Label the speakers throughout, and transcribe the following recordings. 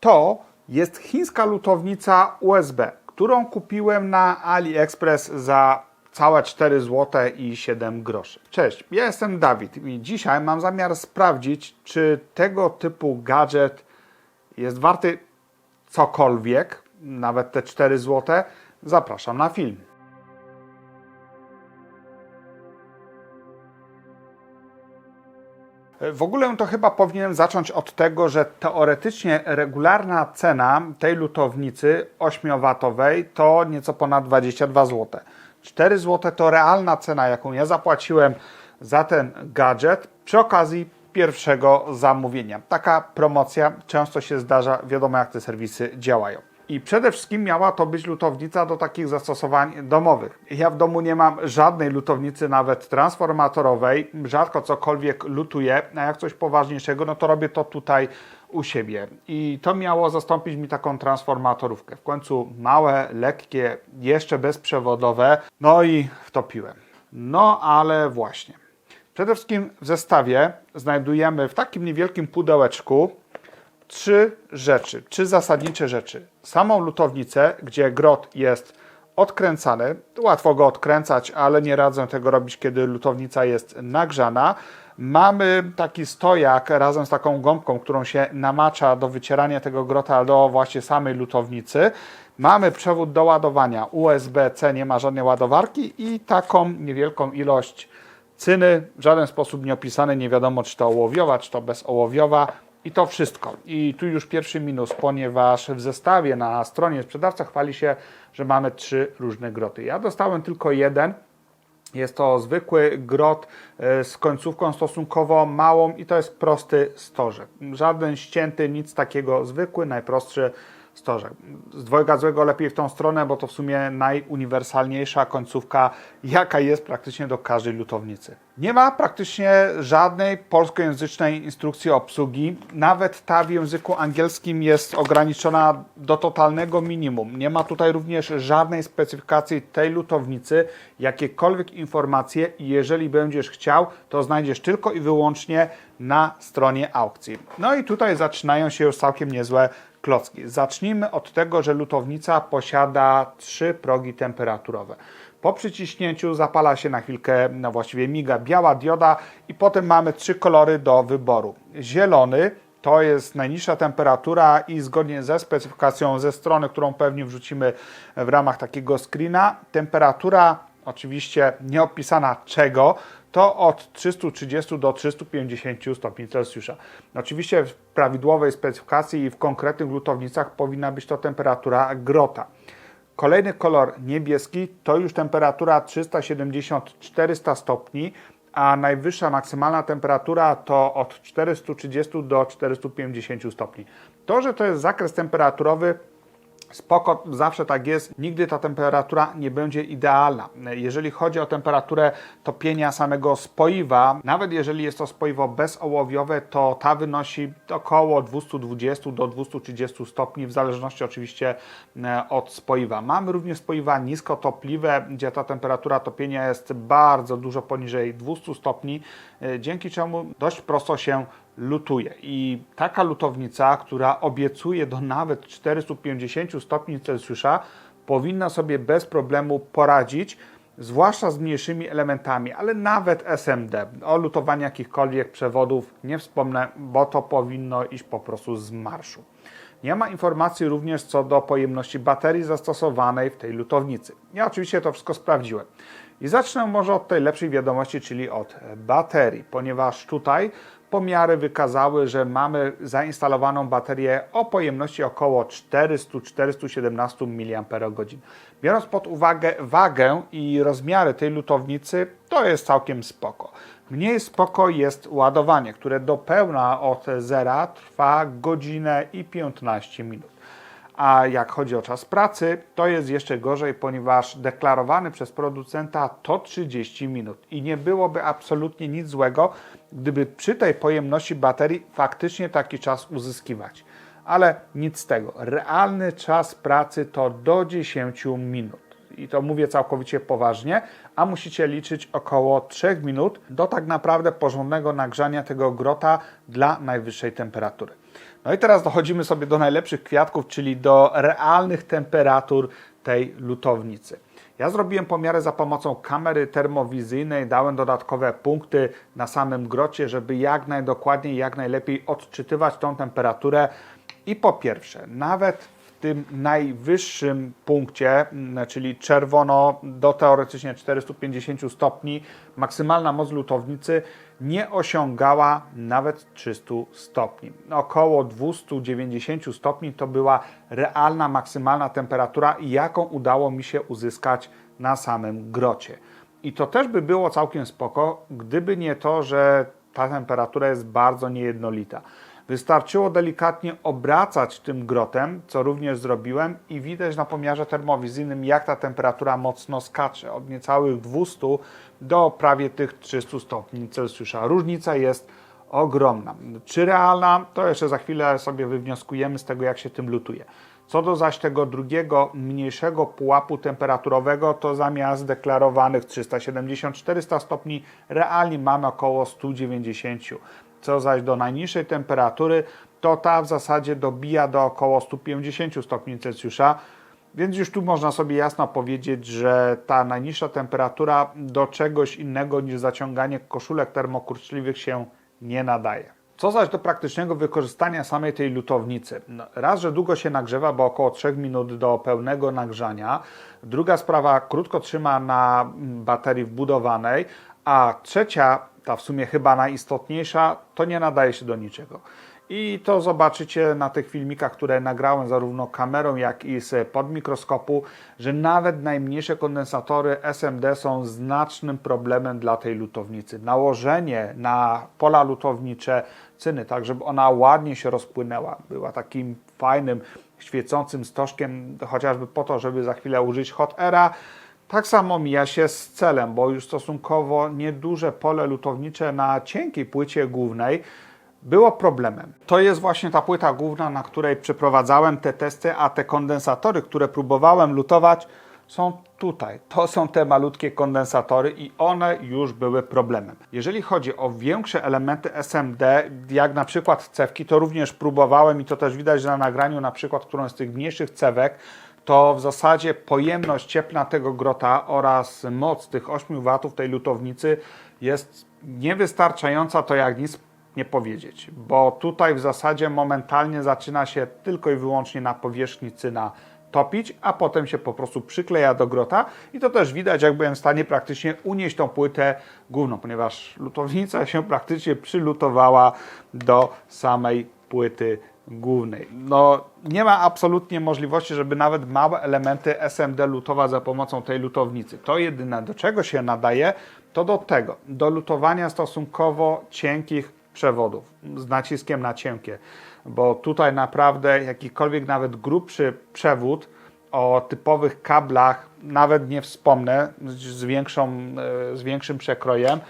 Speaker 1: To jest chińska lutownica USB, którą kupiłem na AliExpress za całe 4 zł i 7 groszy. Cześć, ja jestem Dawid i dzisiaj mam zamiar sprawdzić, czy tego typu gadżet jest warty cokolwiek, nawet te 4 zł. Zapraszam na film. W ogóle to chyba powinienem zacząć od tego, że teoretycznie regularna cena tej lutownicy 8W to nieco ponad 22 zł. 4 zł to realna cena, jaką ja zapłaciłem za ten gadżet przy okazji pierwszego zamówienia. Taka promocja często się zdarza, wiadomo jak te serwisy działają. I przede wszystkim miała to być lutownica do takich zastosowań domowych. Ja w domu nie mam żadnej lutownicy, nawet transformatorowej. Rzadko cokolwiek lutuję, a jak coś poważniejszego, no to robię to tutaj u siebie. I to miało zastąpić mi taką transformatorówkę. W końcu małe, lekkie, jeszcze bezprzewodowe. No i wtopiłem. No ale właśnie. Przede wszystkim w zestawie znajdujemy w takim niewielkim pudełeczku trzy rzeczy, trzy zasadnicze rzeczy. Samą lutownicę, gdzie grot jest odkręcany. Łatwo go odkręcać, ale nie radzę tego robić, kiedy lutownica jest nagrzana. Mamy taki stojak razem z taką gąbką, którą się namacza do wycierania tego grota do właśnie samej lutownicy. Mamy przewód do ładowania USB-C, nie ma żadnej ładowarki i taką niewielką ilość cyny, w żaden sposób nie nie wiadomo czy to ołowiowa, czy to bezołowiowa. I to wszystko. I tu już pierwszy minus, ponieważ w zestawie na stronie sprzedawca chwali się, że mamy trzy różne groty. Ja dostałem tylko jeden. Jest to zwykły grot e, z końcówką stosunkowo małą i to jest prosty stożek. Żaden ścięty, nic takiego, zwykły, najprostszy stożek. Z dwojga złego lepiej w tą stronę, bo to w sumie najuniwersalniejsza końcówka, jaka jest praktycznie do każdej lutownicy. Nie ma praktycznie żadnej polskojęzycznej instrukcji obsługi. Nawet ta w języku angielskim jest ograniczona do totalnego minimum. Nie ma tutaj również żadnej specyfikacji tej lutownicy, jakiekolwiek informacje i jeżeli będziesz chciał, to znajdziesz tylko i wyłącznie na stronie aukcji. No i tutaj zaczynają się już całkiem niezłe klocki. Zacznijmy od tego, że lutownica posiada trzy progi temperaturowe. Po przyciśnięciu zapala się na chwilkę, no właściwie miga biała dioda i potem mamy trzy kolory do wyboru. Zielony to jest najniższa temperatura i zgodnie ze specyfikacją ze strony, którą pewnie wrzucimy w ramach takiego screena, temperatura oczywiście nieopisana czego, to od 330 do 350 stopni Celsjusza. Oczywiście w prawidłowej specyfikacji i w konkretnych lutownicach powinna być to temperatura grota. Kolejny kolor niebieski to już temperatura 370-400 stopni, a najwyższa maksymalna temperatura to od 430 do 450 stopni. To, że to jest zakres temperaturowy, Spoko, zawsze tak jest. Nigdy ta temperatura nie będzie idealna. Jeżeli chodzi o temperaturę topienia samego spoiwa, nawet jeżeli jest to spoiwo bezołowiowe, to ta wynosi około 220 do 230 stopni, w zależności oczywiście e, od spoiwa. Mamy również spoiwa niskotopliwe, gdzie ta temperatura topienia jest bardzo dużo poniżej 200 stopni, e, dzięki czemu dość prosto się lutuje. I taka lutownica, która obiecuje do nawet 450 stopni Celsjusza, powinna sobie bez problemu poradzić, zwłaszcza z mniejszymi elementami, ale nawet SMD. O lutowaniu jakichkolwiek przewodów nie wspomnę, bo to powinno iść po prostu z marszu. Nie ma informacji również co do pojemności baterii zastosowanej w tej lutownicy. Ja oczywiście to wszystko sprawdziłem. I zacznę może od tej lepszej wiadomości, czyli od baterii, ponieważ tutaj pomiary wykazały, że mamy zainstalowaną baterię o pojemności około 400-417 mAh. Biorąc pod uwagę wagę i rozmiary tej lutownicy, to jest całkiem spoko. Mniej spoko jest ładowanie, które do pełna od zera trwa godzinę i 15 minut. A jak chodzi o czas pracy, to jest jeszcze gorzej, ponieważ deklarowany przez producenta to 30 minut. I nie byłoby absolutnie nic złego, gdyby przy tej pojemności baterii faktycznie taki czas uzyskiwać. Ale nic z tego. Realny czas pracy to do 10 minut. I to mówię całkowicie poważnie, a musicie liczyć około 3 minut do tak naprawdę porządnego nagrzania tego grota dla najwyższej temperatury. No i teraz dochodzimy sobie do najlepszych kwiatków, czyli do realnych temperatur tej lutownicy. Ja zrobiłem pomiary za pomocą kamery termowizyjnej, dałem dodatkowe punkty na samym grocie, żeby jak najdokładniej, jak najlepiej odczytywać tą temperaturę. I po pierwsze, nawet tym najwyższym punkcie, mm, czyli czerwono do teoretycznie 450 stopni, maksymalna moc lutownicy nie osiągała nawet 300 stopni. Około 290 stopni to była realna, maksymalna temperatura, jaką udało mi się uzyskać na samym grocie. I to też by było całkiem spoko, gdyby nie to, że ta temperatura jest bardzo niejednolita. Wystarczyło delikatnie obracać tym grotem, co również zrobiłem i widać na pomiarze termowizyjnym, jak ta temperatura mocno skacze, od niecałych 200 do prawie tych 300 stopni Celsjusza. Różnica jest ogromna. Czy realna, to jeszcze za chwilę sobie wywnioskujemy z tego, jak się tym lutuje. Co do zaś tego drugiego, mniejszego pułapu temperaturowego, to zamiast deklarowanych 370-400 stopni, realnie mamy około 190. Co zaś do najniższej temperatury, to ta w zasadzie dobija do około 150 stopni Celsjusza. Więc już tu można sobie jasno powiedzieć, że ta najniższa temperatura do czegoś innego niż zaciąganie koszulek termokurczliwych się nie nadaje. Co zaś do praktycznego wykorzystania samej tej lutownicy? No, raz, że długo się nagrzewa, bo około 3 minut do pełnego nagrzania. Druga sprawa, krótko trzyma na baterii wbudowanej. A trzecia, ta w sumie chyba najistotniejsza, to nie nadaje się do niczego. I to zobaczycie na tych filmikach, które nagrałem zarówno kamerą, jak i z podmikroskopu, że nawet najmniejsze kondensatory SMD są znacznym problemem dla tej lutownicy. Nałożenie na pola lutownicze cyny, tak żeby ona ładnie się rozpłynęła, była takim fajnym, świecącym stożkiem, chociażby po to, żeby za chwilę użyć hot aira, tak samo mija się z celem, bo już stosunkowo nieduże pole lutownicze na cienkiej płycie głównej było problemem. To jest właśnie ta płyta główna, na której przeprowadzałem te testy, a te kondensatory, które próbowałem lutować, są tutaj. To są te malutkie kondensatory i one już były problemem. Jeżeli chodzi o większe elementy SMD, jak na przykład cewki, to również próbowałem i to też widać na nagraniu, na przykład, którą z tych mniejszych cewek, to w zasadzie pojemność cieplna tego grota oraz moc tych 8 W tej lutownicy jest niewystarczająca, to jak nic nie powiedzieć, bo tutaj w zasadzie momentalnie zaczyna się tylko i wyłącznie na powierzchni cyna topić, a potem się po prostu przykleja do grota i to też widać, jak byłem w stanie praktycznie unieść tą płytę główną, ponieważ lutownica się praktycznie przylutowała do samej płyty głównej. No, nie ma absolutnie możliwości, żeby nawet małe elementy SMD lutować za pomocą tej lutownicy. To jedyne, do czego się nadaje, to do tego, do lutowania stosunkowo cienkich przewodów z naciskiem na cienkie, bo tutaj naprawdę jakikolwiek nawet grubszy przewód o typowych kablach, nawet nie wspomnę, z, większą, e, z większym przekrojem,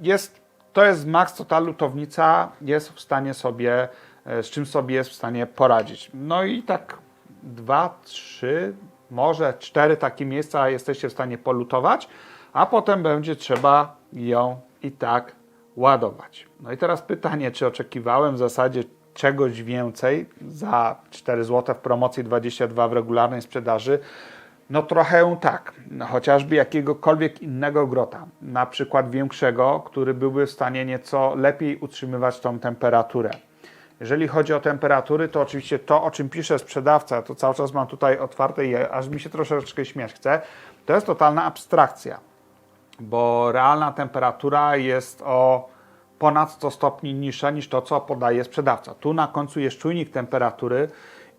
Speaker 1: jest, to jest max, co ta lutownica jest w stanie sobie, z czym sobie jest w stanie poradzić. No i tak dwa, trzy, może cztery takie miejsca jesteście w stanie polutować, a potem będzie trzeba ją i tak ładować. No i teraz pytanie, czy oczekiwałem w zasadzie czegoś więcej za 4 zł w promocji 22 w regularnej sprzedaży? No trochę tak, no, chociażby jakiegokolwiek innego grota, na przykład większego, który byłby w stanie nieco lepiej utrzymywać tą temperaturę. Jeżeli chodzi o temperatury, to oczywiście to, o czym pisze sprzedawca, to cały czas mam tutaj otwarte i aż mi się troszeczkę śmiać chce, to jest totalna abstrakcja bo realna temperatura jest o ponad 100 stopni niższa niż to, co podaje sprzedawca. Tu na końcu jest czujnik temperatury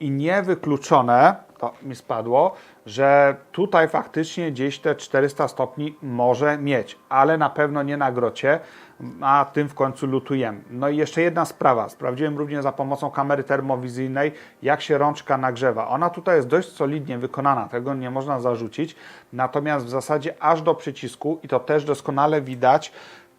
Speaker 1: i niewykluczone, to mi spadło, że tutaj faktycznie gdzieś te 400 stopni może mieć, ale na pewno nie na grocie, a tym w końcu lutujemy. No i jeszcze jedna sprawa. Sprawdziłem również za pomocą kamery termowizyjnej, jak się rączka nagrzewa. Ona tutaj jest dość solidnie wykonana, tego nie można zarzucić. Natomiast w zasadzie aż do przycisku, i to też doskonale widać,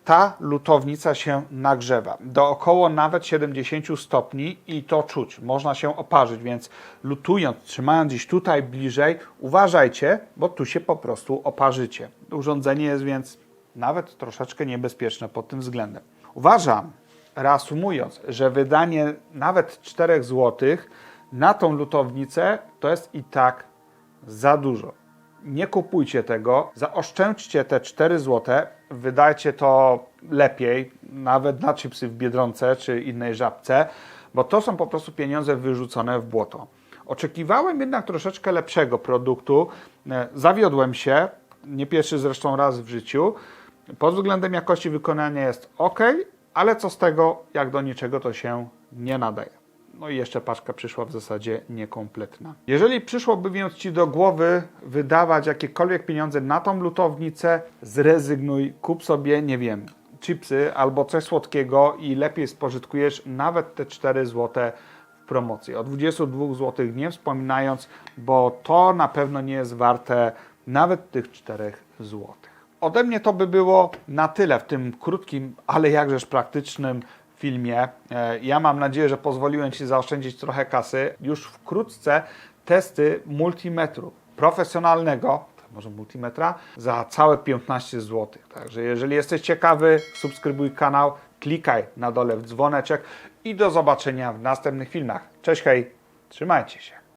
Speaker 1: ta lutownica się nagrzewa do około nawet 70 stopni i to czuć, można się oparzyć, więc lutując, trzymając gdzieś tutaj bliżej, uważajcie, bo tu się po prostu oparzycie. Urządzenie jest więc nawet troszeczkę niebezpieczne pod tym względem. Uważam, reasumując, że wydanie nawet 4 zł na tą lutownicę to jest i tak za dużo. Nie kupujcie tego, zaoszczędźcie te 4 zł, wydajcie to lepiej, nawet na chipsy w Biedronce czy innej żabce, bo to są po prostu pieniądze wyrzucone w błoto. Oczekiwałem jednak troszeczkę lepszego produktu. E, Zawiodłem się, nie pierwszy zresztą raz w życiu. Pod względem jakości wykonania jest ok, ale co z tego, jak do niczego to się nie nadaje. No i jeszcze paczka przyszła w zasadzie niekompletna. Jeżeli przyszłoby więc Ci do głowy wydawać jakiekolwiek pieniądze na tą lutownicę, zrezygnuj, kup sobie, nie wiem, chipsy albo coś słodkiego i lepiej spożytkujesz nawet te 4 zł w promocji. O 22 zł nie wspominając, bo to na pewno nie jest warte nawet tych 4 zł. Ode mnie to by było na tyle w tym krótkim, ale jakżeż praktycznym filmie. E, Ja mam nadzieję, że pozwoliłem Ci zaoszczędzić trochę kasy. Już wkrótce testy multimetru profesjonalnego, może multimetra, za całe 15 zł. Także jeżeli jesteś ciekawy, subskrybuj kanał, klikaj na dole w dzwoneczek i do zobaczenia w następnych filmach. Cześć, hej, trzymajcie się.